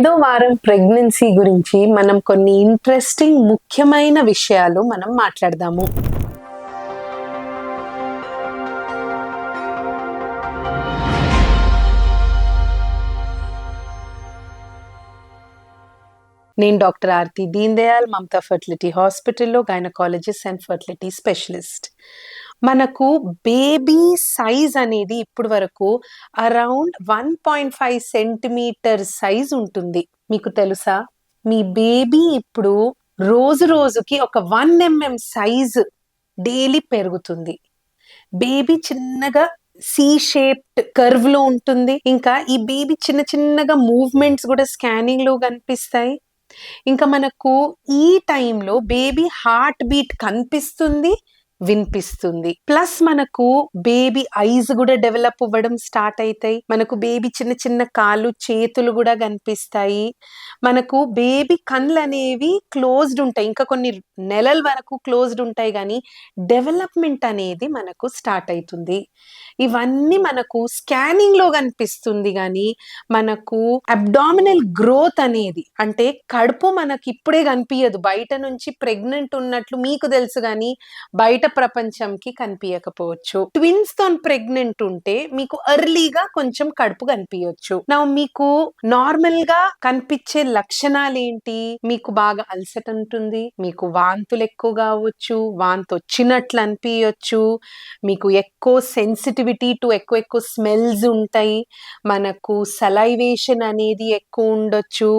ఎనిమిదో వారం ప్రెగ్నెన్సీ గురించి మనం కొన్ని ఇంట్రెస్టింగ్ ముఖ్యమైన విషయాలు మనం మాట్లాడదాము. నేను డాక్టర్ ఆర్తి దీన్ దయాల్ మమతా ఫర్టిలిటీ హాస్పిటల్లో గైనకాలజిస్ట్ అండ్ ఫర్టిలిటీ స్పెషలిస్ట్. మనకు బేబీ సైజ్ అనేది ఇప్పుడు వరకు around one point five centimetre size ఉంటుంది. మీకు తెలుసా? మీ బేబీ ఇప్పుడు రోజు రోజుకి ఒక వన్ ఎంఎం సైజ్ డైలీ పెరుగుతుంది. బేబీ చిన్నగా సి షేప్డ్ కర్వ్లో ఉంటుంది. ఇంకా ఈ బేబీ చిన్న చిన్నగా మూవ్మెంట్స్ కూడా స్కానింగ్లో కనిపిస్తాయి. ఇంకా మనకు ఈ టైంలో బేబీ హార్ట్ బీట్ కనిపిస్తుంది. వినిపిస్తుంది. ప్లస్ మనకు బేబీ ఐస్ కూడా డెవలప్ అవ్వడం స్టార్ట్ అవుతాయి మనకు బేబీ చిన్న చిన్న కాళ్ళు చేతులు కూడా కనిపిస్తాయి. మనకు బేబీ కళ్ళు అనేవి క్లోజ్డ్ ఉంటాయి. ఇంకా కొన్ని నెలల వరకు క్లోజ్డ్ ఉంటాయి కానీ డెవలప్మెంట్ అనేది మనకు స్టార్ట్ అవుతుంది ఇవన్నీ మనకు స్కానింగ్లో కనిపిస్తుంది కానీ మనకు అబ్డామినల్ గ్రోత్ అనేది అంటే కడుపు మనకి ఇప్పుడే కనిపించదు బయట నుంచి ప్రెగ్నెంట్ ఉన్నట్లు మీకు తెలుసు కానీ బయట ప్రపంచంకి కనిపించకపోవచ్చు ట్విన్స్తో ప్రెగ్నెంట్ ఉంటే మీకు ఎర్లీగా కొంచెం కడుపు కనిపించవచ్చు నా మీకు నార్మల్గా కనిపించే లక్షణాలు ఏంటి మీకు బాగా అలసట ఉంటుంది మీకు వాంతులు ఎక్కువ కావచ్చు వాంతి వచ్చినట్లు అనిపించవచ్చు మీకు ఎక్కువ సెన్సిటివిటీ టు ఎక్కువ ఎక్కువ స్మెల్స్ ఉంటాయి మనకు సలైవేషన్ అనేది ఎక్కువ ఉండొచ్చు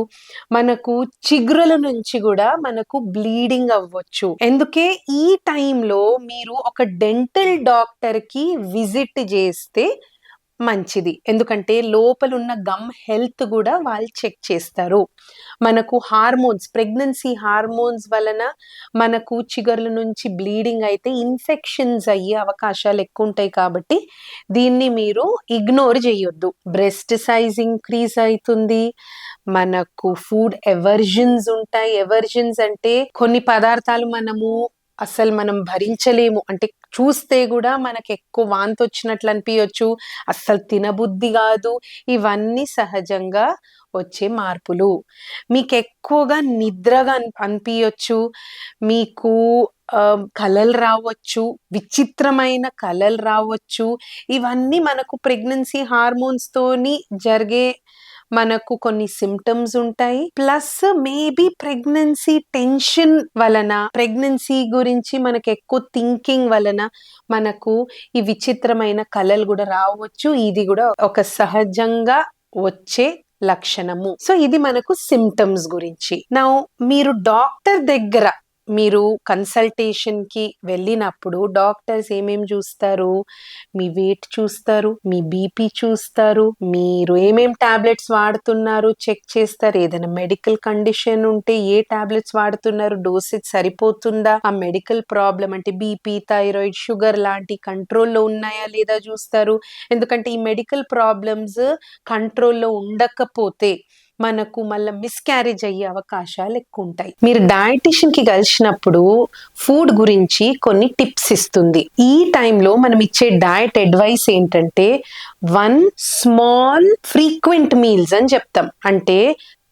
మనకు చిగురుల నుంచి కూడా మనకు బ్లీడింగ్ అవ్వచ్చు. ఎందుకే ఈ టైంలో మీరు ఒక డెంటల్ డాక్టర్కి విజిట్ చేస్తే మంచిది. ఎందుకంటే లోపల ఉన్న గమ్ హెల్త్ కూడా వాళ్ళు చెక్ చేస్తారు. మనకు హార్మోన్స్ ప్రెగ్నెన్సీ హార్మోన్స్ వలన మనకు చిగర్ల నుంచి బ్లీడింగ్ అయితే ఇన్ఫెక్షన్స్ అయ్యే అవకాశాలు ఎక్కువ ఉంటాయి కాబట్టి దీన్ని మీరు ఇగ్నోర్ చేయొద్దు. బ్రెస్ట్ సైజ్ ఇంక్రీజ్ అవుతుంది. మనకు ఫుడ్ ఎవర్జన్స్ ఉంటాయి. ఎవర్జన్స్ అంటే కొన్ని పదార్థాలు మనము అసలు మనం భరించలేము. అంటే చూస్తే కూడా మనకు ఎక్కువ వాంతి వచ్చినట్లు అనిపించవచ్చు అస్సలు తినబుద్ధి కాదు. ఇవన్నీ సహజంగా వచ్చే మార్పులు. మీకు ఎక్కువగా నిద్రగా అనిపించవచ్చు మీకు కళలు కలలు రావచ్చు. విచిత్రమైన కలలు రావచ్చు. ఇవన్నీ మనకు ప్రెగ్నెన్సీ హార్మోన్స్తోని జరిగే మనకు కొన్ని సిమ్టమ్స్ ఉంటాయి. ప్లస్ మేబీ ప్రెగ్నెన్సీ టెన్షన్ వలన ప్రెగ్నెన్సీ గురించి మనకు ఎక్కువ థింకింగ్ వలన మనకు ఈ విచిత్రమైన కళలు కూడా రావచ్చు. ఇది కూడా ఒక సహజంగా వచ్చే లక్షణము. సో ఇది మనకు సిమ్టమ్స్ గురించి. నా మీరు డాక్టర్ దగ్గర మీరు కన్సల్టేషన్కి వెళ్ళినప్పుడు డాక్టర్స్ ఏమేమి చూస్తారు? మీ వెయిట్ చూస్తారు? మీ బీపీ చూస్తారు? మీరు ఏమేం టాబ్లెట్స్ వాడుతున్నారు? చెక్ చేస్తారు? ఏదైనా మెడికల్ కండిషన్ ఉంటే ఏ ట్యాబ్లెట్స్ వాడుతున్నారు? డోసేజ్ సరిపోతుందా? ఆ మెడికల్ ప్రాబ్లం అంటే బీపీ థైరాయిడ్ షుగర్ లాంటి కంట్రోల్లో ఉన్నాయా లేదా చూస్తారు? ఎందుకంటే ఈ మెడికల్ ప్రాబ్లమ్స్ కంట్రోల్లో ఉండకపోతే మనకు మళ్ళీ మిస్క్యారేజ్ అయ్యే అవకాశాలు ఎక్కువ ఉంటాయి మీరు డయటిషియన్కి కలిసినప్పుడు ఫుడ్ గురించి కొన్ని టిప్స్ ఇస్తుంది. ఈ టైంలో మనం ఇచ్చే డయట్ అడ్వైస్ ఏంటంటే వన్ స్మాల్ ఫ్రీక్వెంట్ మీల్స్ అని చెప్తాం. అంటే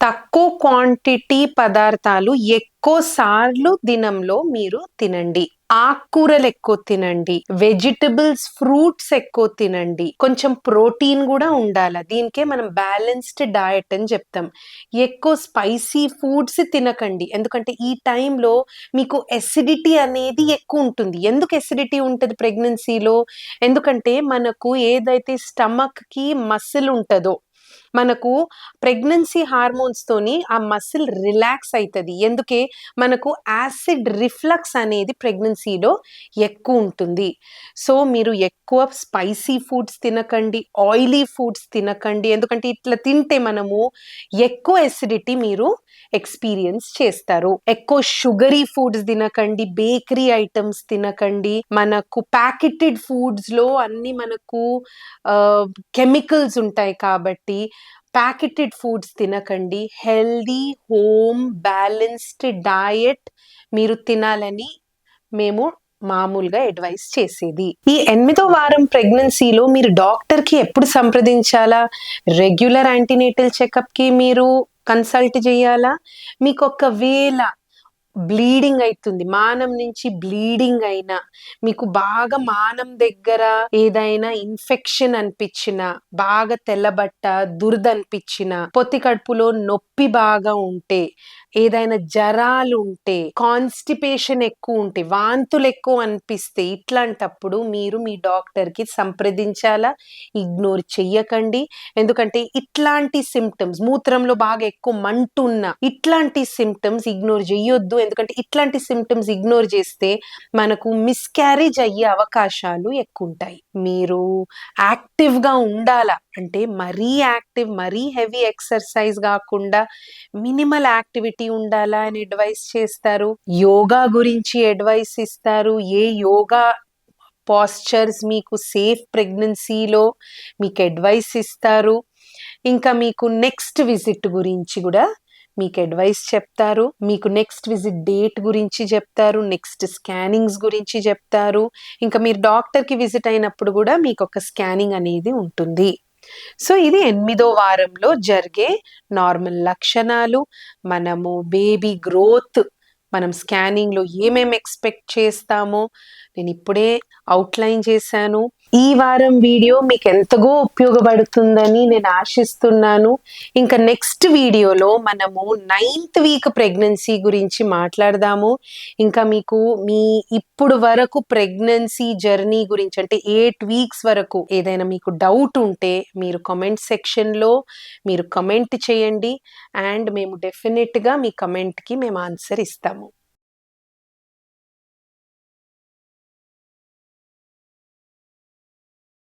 తక్కువ క్వాంటిటీ పదార్థాలు ఎక్కువ సార్లు దినంలో మీరు తినండి. ఆకుకూరలు ఎక్కువ తినండి. వెజిటబుల్స్ ఫ్రూట్స్ ఎక్కువ తినండి. కొంచెం ప్రోటీన్ కూడా ఉండాలి. దీనికే మనం బ్యాలెన్స్డ్ డయట్ అని చెప్తాం. ఎక్కువ స్పైసీ ఫుడ్స్ తినకండి. ఎందుకంటే ఈ టైంలో మీకు ఎసిడిటీ అనేది ఎక్కువ ఉంటుంది. ఎందుకు ఎసిడిటీ ఉంటుంది ప్రెగ్నెన్సీలో ఎందుకంటే మనకు ఏదైతే స్టమక్కి మసిల్ ఉంటుందో మనకు ప్రెగ్నెన్సీ హార్మోన్స్తోని ఆ మసిల్ రిలాక్స్ అవుతుంది ఎందుకే? మనకు యాసిడ్ రిఫ్లక్స్ అనేది ప్రెగ్నెన్సీలో ఎక్కువ ఉంటుంది. సో మీరు ఎక్కువ స్పైసీ ఫుడ్స్ తినకండి ఆయిలీ ఫుడ్స్ తినకండి. ఎందుకంటే ఇట్లా తింటే మనము ఎక్కువ ఎసిడిటీ మీరు ఎక్స్పీరియన్స్ చేస్తారు. ఎక్కువ షుగరీ ఫుడ్స్ తినకండి బేకరీ ఐటమ్స్ తినకండి. మనకు ప్యాకెటెడ్ ఫుడ్స్లో అన్ని మనకు కెమికల్స్ ఉంటాయి కాబట్టి ప్యాకెటెడ్ ఫుడ్స్ తినకండి. హెల్దీ హోమ్ బ్యాలెన్స్డ్ డయట్ మీరు తినాలని మేము మామూలుగా అడ్వైస్ చేసేది. ఈ ఎనిమిదో వారం ప్రెగ్నెన్సీలో మీరు డాక్టర్కి ఎప్పుడు సంప్రదించాలా? రెగ్యులర్ యాంటీనేటల్ చెకప్కి మీరు కన్సల్ట్ చేయాలా? మీకు ఒకవేళ బ్లీడింగ్ అవుతుంది మానం నుంచి బ్లీడింగ్ అయినా మీకు బాగా మానం దగ్గర ఏదైనా ఇన్ఫెక్షన్ అనిపించిన బాగా తెల్లబట్ట దురద అనిపించిన పొత్తి కడుపులో నొప్పి బాగా ఉంటే ఏదైనా జరాలు ఉంటే కాన్స్టిపేషన్ ఎక్కువ ఉంటే వాంతులు ఎక్కువ అనిపిస్తే ఇట్లాంటప్పుడు మీరు మీ డాక్టర్కి సంప్రదించాలా? ఇగ్నోర్ చెయ్యకండి. ఎందుకంటే ఇట్లాంటి సిమ్టమ్స్ మూత్రంలో బాగా ఎక్కువ మంటున్న ఇట్లాంటి సిమ్టమ్స్ ఇగ్నోర్ చెయ్యొద్దు ఎందుకంటే ఇట్లాంటి సిమ్టమ్స్ ఇగ్నోర్ చేస్తే మనకు మిస్క్యారేజ్ అయ్యే అవకాశాలు ఎక్కువ ఉంటాయి మీరు యాక్టివ్గా ఉండాలా? అంటే మరీ యాక్టివ్ మరీ హెవీ ఎక్సర్సైజ్ కాకుండా మినిమల్ యాక్టివిటీ ఉండాలా అని అడ్వైస్ చేస్తారు? యోగా గురించి అడ్వైస్ ఇస్తారు? ఏ యోగా పాస్చర్స్ మీకు సేఫ్ ప్రెగ్నెన్సీలో మీకు అడ్వైస్ ఇస్తారు? ఇంకా మీకు నెక్స్ట్ విజిట్ గురించి కూడా మీకు అడ్వైస్ చెప్తారు మీకు నెక్స్ట్ విజిట్ డేట్ గురించి చెప్తారు నెక్స్ట్ స్కానింగ్స్ గురించి చెప్తారు ఇంకా మీరు డాక్టర్కి విజిట్ అయినప్పుడు కూడా మీకు ఒక స్కానింగ్ అనేది ఉంటుంది. సో ఇది ఎనిమిదో వారంలో జరిగే నార్మల్ లక్షణాలు. మనము బేబీ గ్రోత్ మనం స్కానింగ్లో ఏమేమి ఎక్స్పెక్ట్ చేస్తామో నేను ఇప్పుడే అవుట్లైన్ చేశాను. ఈ వారం వీడియో మీకు ఎంతగో ఉపయోగపడుతుందని నేను ఆశిస్తున్నాను. ఇంకా నెక్స్ట్ వీడియోలో మనము నైన్త్ వీక్ ప్రెగ్నెన్సీ గురించి మాట్లాడదాము. ఇంకా మీకు మీ ఇప్పుడు వరకు ప్రెగ్నెన్సీ జర్నీ గురించి అంటే ఎయిట్ వీక్స్ వరకు ఏదైనా మీకు డౌట్ ఉంటే మీరు కమెంట్ సెక్షన్లో మీరు కమెంట్ చేయండి. అండ్ మేము డెఫినెట్గా మీ కమెంట్కి మేము ఆన్సర్ ఇస్తాము.